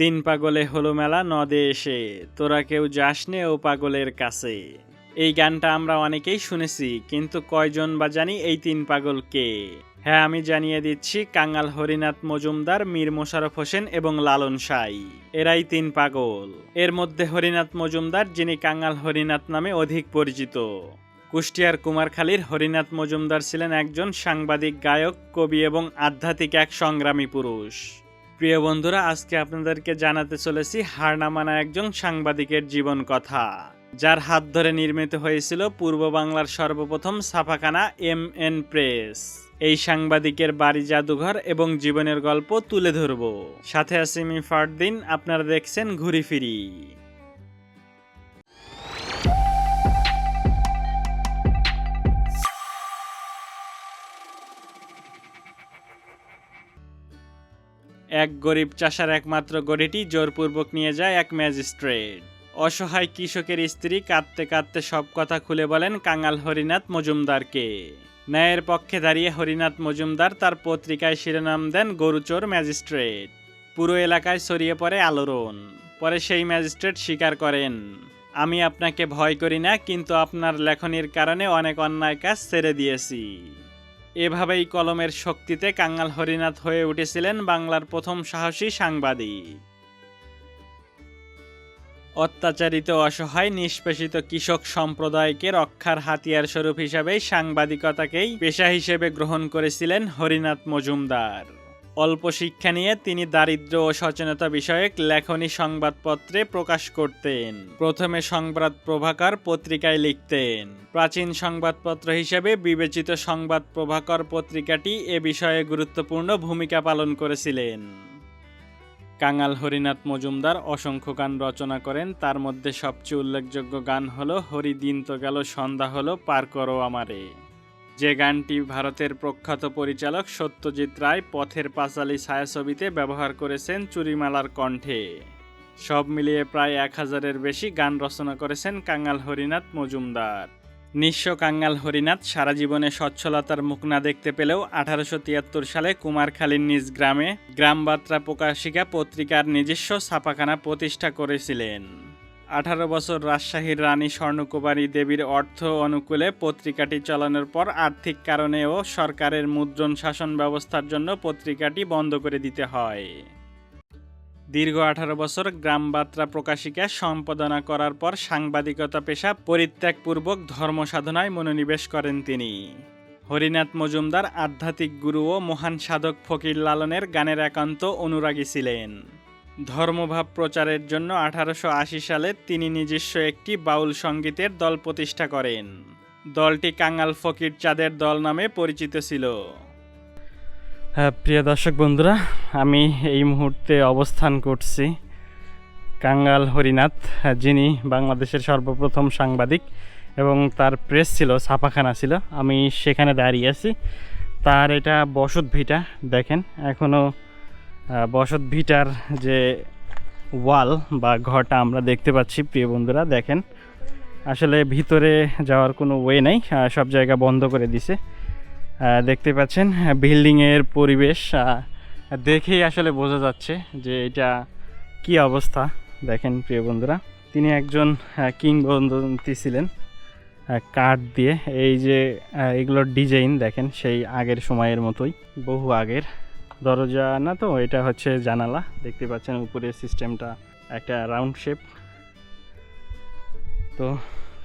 তিন পাগলে হলো মেলা নদে এসে, তোরা কেউ যাস নে ও পাগলের কাছে। এই গানটা আমরা অনেকেই শুনেছি, কিন্তু কয়জন বা জানি এই তিন পাগল কে? হ্যাঁ আমি জানিয়ে দিচ্ছি কাঙ্গাল হরিনাথ মজুমদার, মীর মোশারফ হোসেন এবং লালন সাই এরাই তিন পাগল। এর মধ্যে হরিনাথ মজুমদার, যিনি কাঙ্গাল হরিনাথ নামে অধিক পরিচিত। কুষ্টিয়ার কুমারখালীর হরিনাথ মজুমদার ছিলেন একজন সাংবাদিক, গায়ক, কবি এবং আধ্যাত্মিক এক সংগ্রামী পুরুষ। প্রিয় বন্ধুরা, আজকে আপনাদেরকে জানাতে চলেছি হারনামানা একজন সাংবাদিকের জীবন কথা, যার হাত ধরে নির্মিত হয়েছিল পূর্ব বাংলার সর্বপ্রথম ছাপাখানা এম এন প্রেস। এই সাংবাদিকের বাড়ি জাদুঘর এবং জীবনের গল্প তুলে ধরব। সাথে আছি আমি ফারদিন, আপনারা দেখছেন ঘুরি ফিরি। এক গরিব চাষার একমাত্র গড়িটি জোরপূর্বক নিয়ে যায় এক ম্যাজিস্ট্রেট। অসহায় কৃষকের স্ত্রী কাঁদতে কাঁদতে সব কথা খুলে বলেন কাঙাল হরিনাথ মজুমদারকে। ন্যায়ের পক্ষে দাঁড়িয়ে হরিনাথ মজুমদার তার পত্রিকায় শিরোনাম দেন গরুচোর ম্যাজিস্ট্রেট। পুরো এলাকায় ছড়িয়ে পড়ে আলোড়ন। পরে সেই ম্যাজিস্ট্রেট স্বীকার করেন, আমি আপনাকে ভয় করি না, কিন্তু আপনার লেখনির কারণে অনেক অন্যায় কাজ ছেড়ে দিয়েছি। এভাবেই কলমের শক্তিতে কাঙ্গাল হরিনাথ হয়ে উঠেছিলেন বাংলার প্রথম সাহসী সাংবাদিক। অত্যাচারিত অসহায়, নিষ্পেষিত কৃষক সম্প্রদায়কে রক্ষার হাতিয়ার স্বরূপ হিসাবে সাংবাদিকতাকেই পেশা হিসেবে গ্রহণ করেছিলেন হরিনাথ মজুমদার। অল্প শিক্ষা নিয়ে তিনি দারিদ্র ও সচেতনতা বিষয়ক লেখনী সংবাদপত্রে প্রকাশ করতেন। প্রথমে সংবাদ প্রভাকর পত্রিকায় লিখতেন। প্রাচীন সংবাদপত্র হিসেবে বিবেচিত সংবাদ প্রভাকর পত্রিকাটি এ বিষয়ে গুরুত্বপূর্ণ ভূমিকা পালন করেছিলেন। কাঙাল হরিনাথ মজুমদার অসংখ্য গান রচনা করেন। তার মধ্যে সবচেয়ে উল্লেখযোগ্য গান হলো হরি দিন তো গেল, সন্ধ্যা হলো, পার করো আমারে। যে গানটি ভারতের প্রখ্যাত পরিচালক সত্যজিৎ রায় পথের পাঁচালী ছায়াছবিতে ব্যবহার করেছেন চুরিমালার কণ্ঠে। সব মিলিয়ে প্রায় এক হাজারের বেশি গান রচনা করেছেন কাঙ্গাল হরিনাথ মজুমদার। নিঃস্ব কাঙ্গাল হরিনাথ সারা জীবনে সচ্ছলতার মুখ না দেখতে পেলেও আঠারোশো তিয়াত্তর সালে কুমারখালীর নিজ গ্রামে গ্রামবার্তা প্রকাশিকা পত্রিকার নিজস্ব ছাপাখানা প্রতিষ্ঠা করেছিলেন। আঠারো বছর রাজশাহীর রানী স্বর্ণকুমারী দেবীর অর্থ অনুকূলে পত্রিকাটি চালানোর পর আর্থিক কারণেও সরকারের মুদ্রণ শাসন ব্যবস্থার জন্য পত্রিকাটি বন্ধ করে দিতে হয়। দীর্ঘ আঠারো বছর গ্রামবার্তা প্রকাশিকা সম্পাদনা করার পর সাংবাদিকতা পেশা পরিত্যাগপূর্বক ধর্ম সাধনায় মনোনিবেশ করেন তিনি। হরিনাথ মজুমদার আধ্যাত্মিক গুরু ও মহান সাধক ফকির লালনের গানের একান্ত অনুরাগী ছিলেন। ধর্মভাব প্রচারের জন্য আঠারোশো আশি সালে তিনি নিজস্ব একটি বাউল সঙ্গীতের দল প্রতিষ্ঠা করেন। দলটি কাঙ্গাল ফকির চাঁদের দল নামে পরিচিত ছিল। হ্যাঁ প্রিয় দর্শক বন্ধুরা, আমি এই মুহূর্তে অবস্থান করছি কাঙ্গাল হরিনাথ, যিনি বাংলাদেশের সর্বপ্রথম সাংবাদিক এবং তার প্রেস ছিল, ছাপাখানা ছিল। আমি সেখানে দাঁড়িয়ে আছি। তার এটা বসত ভিটা, দেখেন এখনও বসত ভিটার যে ওয়াল বা ঘরটা আমরা দেখতে পাচ্ছি, প্রিয় বন্ধুরা, দেখেন। আসলে ভিতরে যাওয়ার কোনো ওয়ে নেই সব জায়গা বন্ধ করে দিছে। দেখতে পাচ্ছেন বিল্ডিংয়ের পরিবেশ দেখেই আসলে বোঝা যাচ্ছে যে এটা কি অবস্থা। দেখেন, প্রিয় বন্ধুরা, তিনি একজন কিংবদন্তি ছিলেন কাঠ দিয়ে। এই যে এগুলোর ডিজাইন, দেখেন, সেই আগের সময়ের মতোই, বহু আগের। দরজা না তো, এটা হচ্ছে জানালা। দেখতে পাচ্ছেন উপরের সিস্টেমটা একটা রাউন্ড শেপ। তো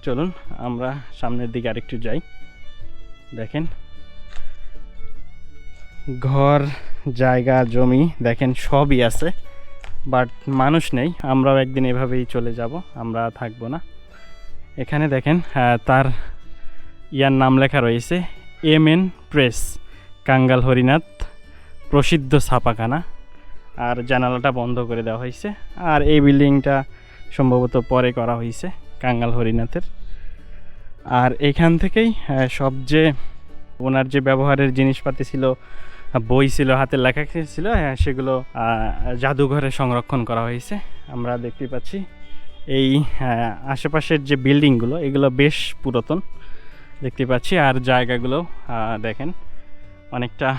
চলুন, আমরা সামনের দিকে আরেকটু যাই। দেখেন, ঘর, জায়গা, জমি, দেখেন সবই আছে। বাট মানুষ নেই, আমরাও একদিন এভাবেই চলে যাব, আমরা থাকব না। এখানে দেখেন তার ইয়ার নাম লেখা রয়েছে, এম এন প্রেস, কাঙ্গাল হরিনাথ। প্রসিদ্ধ ছাপাখানা। আর জানালাটা বন্ধ করে দেওয়া হয়েছে। আর এই বিল্ডিংটা সম্ভবত পরে করা হয়েছে কাঙ্গাল হরিনাথের। আর এখান থেকেই সব যে ওনার যে ব্যবহারের জিনিসপাতি ছিল বই ছিল হাতের লেখা ছিল হ্যাঁ, সেগুলো জাদুঘরে সংরক্ষণ করা হয়েছে। আমরা দেখতে পাচ্ছি এই আশেপাশের যে বিল্ডিংগুলো এগুলো বেশ পুরাতন। দেখতে পাচ্ছি আর জায়গাগুলো দেখেন অনেকটা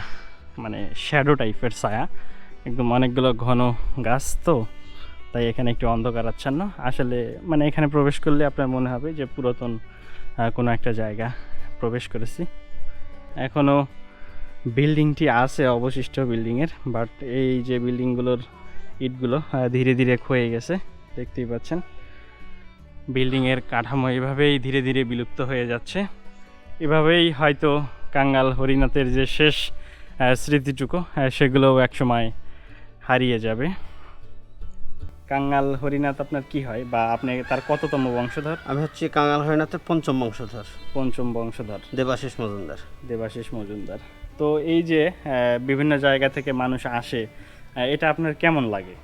মানে শ্যাডো টাইপের ছায়া। একদম অনেকগুলো ঘন গাছ তো, তাই এখানে একটু অন্ধকার আচ্ছন্ন। আসলে মানে এখানে প্রবেশ করলে আপনার মনে হবে যে পুরাতন কোনো একটা জায়গা প্রবেশ করেছি। এখনও বিল্ডিংটি আছে অবশিষ্ট বিল্ডিংয়ের বাট এই যে বিল্ডিংগুলোর ইটগুলো ধীরে ধীরে ক্ষয়ে গেছে, দেখতেই পাচ্ছেন। বিল্ডিংয়ের কাঠামো এভাবেই ধীরে ধীরে বিলুপ্ত হয়ে যাচ্ছে। এভাবেই হয়তো কাঙ্গাল হরিনাথের যে শেষ স্মৃতিটুকু সেগুলোও একসময় হারিয়ে যাবে। কাঙ্গাল হরিনাথ আপনার কি হয়? বা আপনি তার কততম বংশধর? আমি হচ্ছে কাঙাল হরিনাথের পঞ্চম বংশধর। পঞ্চম বংশধর। দেবাশিস মজুমদার। দেবাশিস মজুমদার। তো এই যে বিভিন্ন জায়গা থেকে মানুষ আসে এটা আপনার কেমন লাগে?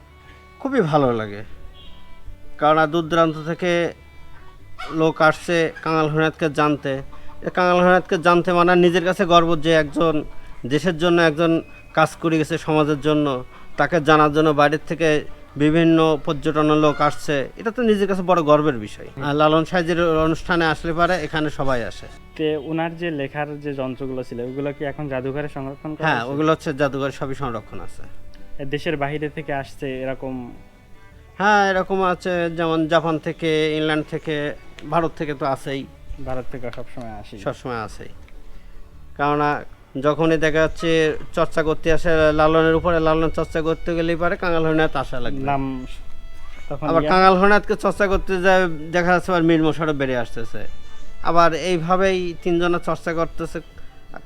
খুবই ভালো লাগে। কারণ দূর দূরান্ত থেকে লোক আসছে কাঙাল হরিনাথকে জানতে। কাঙাল হরিনাথকে জানতে মানে নিজের কাছে গর্ব যে একজন দেশের জন্য একজন কাজ করে গেছে সমাজের জন্য তাকে জানার জন্য বাইরের থেকে বিভিন্ন পর্যটনের লোক আসছে এটা তো নিজের কাছে বড় গর্বের বিষয়। লালন সাহেজের অনুষ্ঠানে আসলে পারে এখানে সবাই আসে। তে ওনার যে লেখার যে যন্ত্রগুলো ছিল ওগুলো কি এখন জাদুঘরে সংরক্ষণ হ্যাঁ ওগুলো হচ্ছে জাদুঘরে সবই সংরক্ষণ আছে। দেশের বাইরে থেকে আসছে এরকম? হ্যাঁ এরকম আছে যেমন জাপান থেকে ইংল্যান্ড থেকে ভারত থেকে তো আছেই। ভারত থেকে সবসময় আসি সবসময় আসেই কেননা যখনই দেখা যাচ্ছে চর্চা করতে আসে লালনের উপরে লালন চর্চা করতে গেলেই পারে কাঙাল হরিনাথ আসা লাগবে। নাম আবার কাঙাল হরিনাথকে চর্চা করতে যায় দেখা যাচ্ছে আবার মীর মশারও বেড়ে আসতেছে। আবার এইভাবেই তিনজনে চর্চা করতেছে।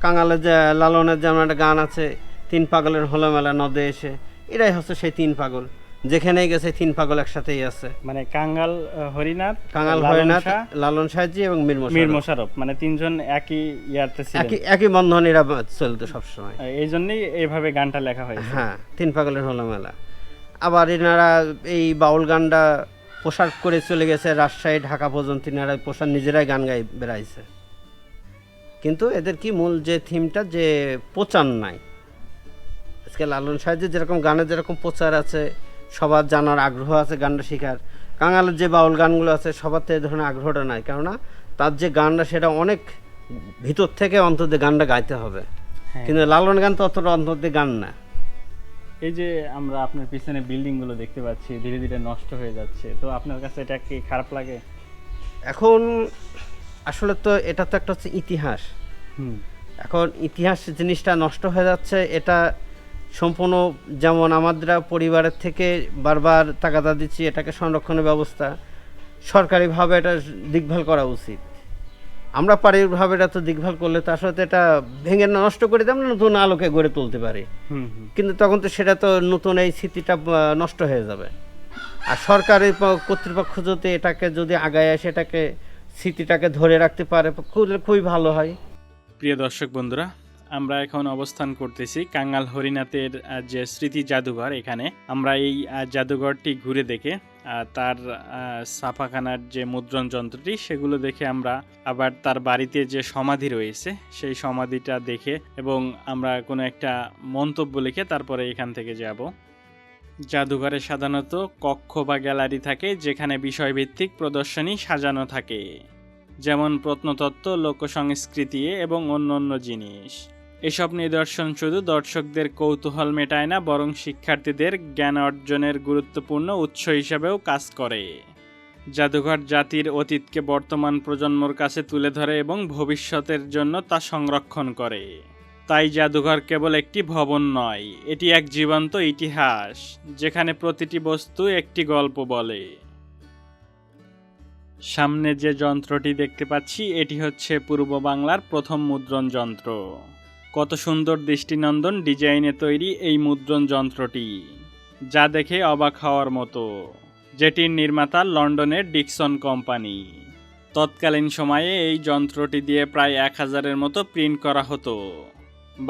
কাঙালের যে লালনের যেমন একটা গান আছে তিন পাগলের হলো মেলা নদে এসে এটাই হচ্ছে সেই তিন পাগল। যেখানেই গেছে তিন পাগল একসাথেই আছে। মানে কাঙ্গাল হরিনাথ কাঙাল লালন হরিনাথ লালন সাহাজি এবং মীর মীর মোশারফ মানে তিনজন একই ইয়ারতে ছিলেন। একই একই বন্ধন এরা চলতো সবসময়। আহ, এই জন্যই এইভাবে গানটা লেখা হয়েছে। হ্যাঁ তিন পাগলের হলো মেলা। আবার এনারা এই বাউল গানটা পোশাক করে চলে গেছে রাজশাহী ঢাকা পর্যন্ত এনারা পোশাক নিজেরাই গান গাই বেড়াইছে। কিন্তু এদের কি মূল যে থিমটা যে প্রচার নাই? আজকে লালন সাহেবের যেরকম গানের যেরকম প্রচার আছে সবার জানার আগ্রহ আছে গানটা শেখার। কাঙালের যে বাউল গানগুলো আছে সবার তো এই ধরনের আগ্রহটা নাই কেননা তার যে গানটা সেটা অনেক ভিতর থেকে অন্তত গানটা গাইতে হবে। হ্যাঁ। কিন্তু লালন গান তো অতটা অন্তত গান না। এই যে আমরা আপনার পিছনে বিল্ডিংগুলো দেখতে পাচ্ছি ধীরে ধীরে নষ্ট হয়ে যাচ্ছে তো আপনার কাছে এটা কি খারাপ লাগে? এখন আসলে তো এটা তো একটা হচ্ছে ইতিহাস। এখন ইতিহাস জিনিসটা নষ্ট হয়ে যাচ্ছে এটা সম্পূর্ণ যেমন আমাদের পরিবারের থেকে বারবার তাগাদা দিচ্ছি এটাকে সংরক্ষণের ব্যবস্থা। সরকারিভাবে এটা দেখভাল করা উচিত। আমরা পারিবারিকভাবে এটা তো দেখভাল করলে তার সাথে এটা ভেঙে নষ্ট করে আমরা নতুন আলোকে গড়ে তুলতে পারি। কিন্তু তখন তো সেটা তো নতুন এই স্মৃতিটা নষ্ট হয়ে যাবে। আর সরকারি কর্তৃপক্ষ যদি এটাকে যদি আগায় আসে এটাকে স্মৃতিটাকে ধরে রাখতে পারে খুবই ভালো হয়। প্রিয় দর্শক বন্ধুরা আমরা এখন অবস্থান করতেছি কাঙ্গাল হরিনাথের যে স্মৃতি জাদুঘর এখানে। আমরা এই জাদুঘরটি ঘুরে দেখে তার ছাপাখানার যে মুদ্রণ যন্ত্রটি সেগুলো দেখে আমরা আবার তার বাড়িতে যে সমাধি রয়েছে সেই সমাধিটা দেখে এবং আমরা কোনো একটা মন্তব্য লিখে তারপরে এখান থেকে যাব। জাদুঘরে সাধারণত কক্ষ বা গ্যালারি থাকে যেখানে বিষয়ভিত্তিক প্রদর্শনী সাজানো থাকে। যেমন প্রত্নতত্ত্ব, লোকসংস্কৃতি এবং অন্য অন্য জিনিস। এসব নিদর্শন শুধু দর্শকদের কৌতূহল মেটায় না, বরং শিক্ষার্থীদের জ্ঞান অর্জনের গুরুত্বপূর্ণ উৎস হিসাবেও কাজ করে। জাদুঘর জাতির অতীতকে বর্তমান প্রজন্মর কাছে তুলে ধরে এবং ভবিষ্যতের জন্য তা সংরক্ষণ করে। তাই জাদুঘর কেবল একটি ভবন নয়, এটি এক জীবন্ত ইতিহাস, যেখানে প্রতিটি বস্তু একটি গল্প বলে। সামনে যে যন্ত্রটি দেখতে পাচ্ছি, এটি হচ্ছে পূর্ব বাংলার প্রথম মুদ্রণ যন্ত্র। কত সুন্দর দৃষ্টিনন্দন ডিজাইনে তৈরি এই মুদ্রণ যন্ত্রটি, যা দেখে অবাক হওয়ার মতো। যেটির নির্মাতা লন্ডনের ডিকসন কোম্পানি। তৎকালীন সময়ে এই যন্ত্রটি দিয়ে প্রায় এক হাজারের মতো প্রিন্ট করা হতো।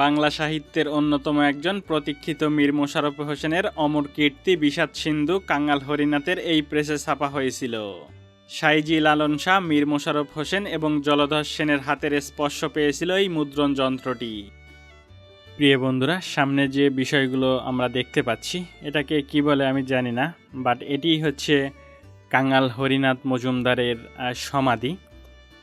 বাংলা সাহিত্যের অন্যতম একজন প্রতীক্ষিত মীর মোশাররফ হোসেনের অমর কীর্তি বিষাদ সিন্ধু কাঙ্গাল হরিনাথের এই প্রেসে ছাপা হয়েছিল। সাইজি লালন শাহ, মীর মোশারফ হোসেন এবং জলধর সেনের হাতের স্পর্শ পেয়েছিল এই মুদ্রণ যন্ত্রটি। প্রিয় বন্ধুরা, সামনে যে বিষয়গুলো আমরা দেখতে পাচ্ছি, এটাকে কি বলে আমি জানি না বাট এটি হচ্ছে কাঙ্গাল হরিনাথ মজুমদারের সমাধি।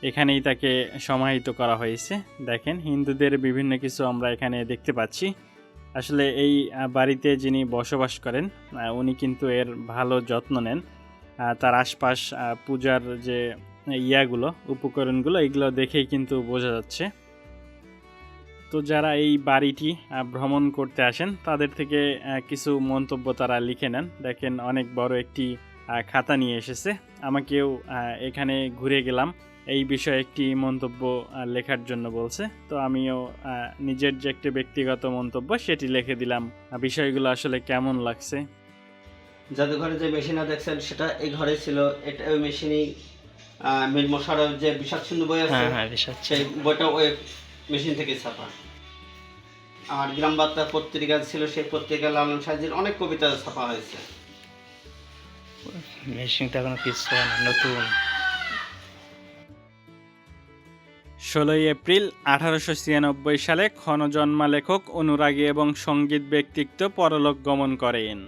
এখানেই তাকে সমাহিত করা হয়েছে। দেখেন, হিন্দুদের বিভিন্ন কিছু আমরা এখানে দেখতে পাচ্ছি। আসলে এই বাড়িতে যিনি বসবাস করেন উনি কিন্তু এর ভালো যত্ন নেন। তার আশপাশ পূজার যে ইয়াগুলো, উপকরণগুলো, এগুলো দেখেই কিন্তু বোঝা যাচ্ছে। তো যারা এই বাড়িটি ভ্রমণ করতে আসেন, তাদের থেকে কিছু মন্তব্য তারা লিখে নেন। দেখেন, অনেক বড় একটি খাতা নিয়ে এসেছে। আমাকেও এখানে ঘুরে গেলাম। এই বিষয়ে একটি মন্তব্য লেখার জন্য বলছে। তো আমিও নিজের যে একটি ব্যক্তিগত মন্তব্য, সেটি লিখে দিলাম। বিষয়গুলো আসলে কেমন লাগছে? জাদুঘরে যে মেশিনটা দেখছেন সেটা এই ঘরে ছিল। এটা ওই মেশিনই মীর মোশারফ যে বিষাদ সিন্ধু বই আছে হ্যাঁ হ্যাঁ সেই বইটা ওই মেশিন থেকে ছাপা। আর গ্রাম বার্তা পত্রিকা ছিল সেই পত্রিকা লালন সাহেজির অনেক কবিতা ছাপা হয়েছে। মেশিন তো এখনও কিছু নতুন। ষোলোই এপ্রিল আঠারোশো ছিয়ানব্বই সালে ক্ষণজন্মা লেখক অনুরাগী এবং সংগীত ব্যক্তিত্ব পরলোক গমন করেন।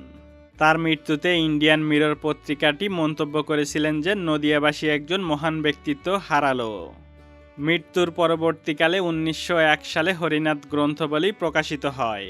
তার মৃত্যুতে ইন্ডিয়ান মিরর পত্রিকাটি মন্তব্য করেছিলেন যে নদিয়াবাসী একজন মহান ব্যক্তিত্ব হারালো। মৃত্যুর পরবর্তীকালে উনিশশো এক সালে হরিনাথ গ্রন্থবলী প্রকাশিত হয়।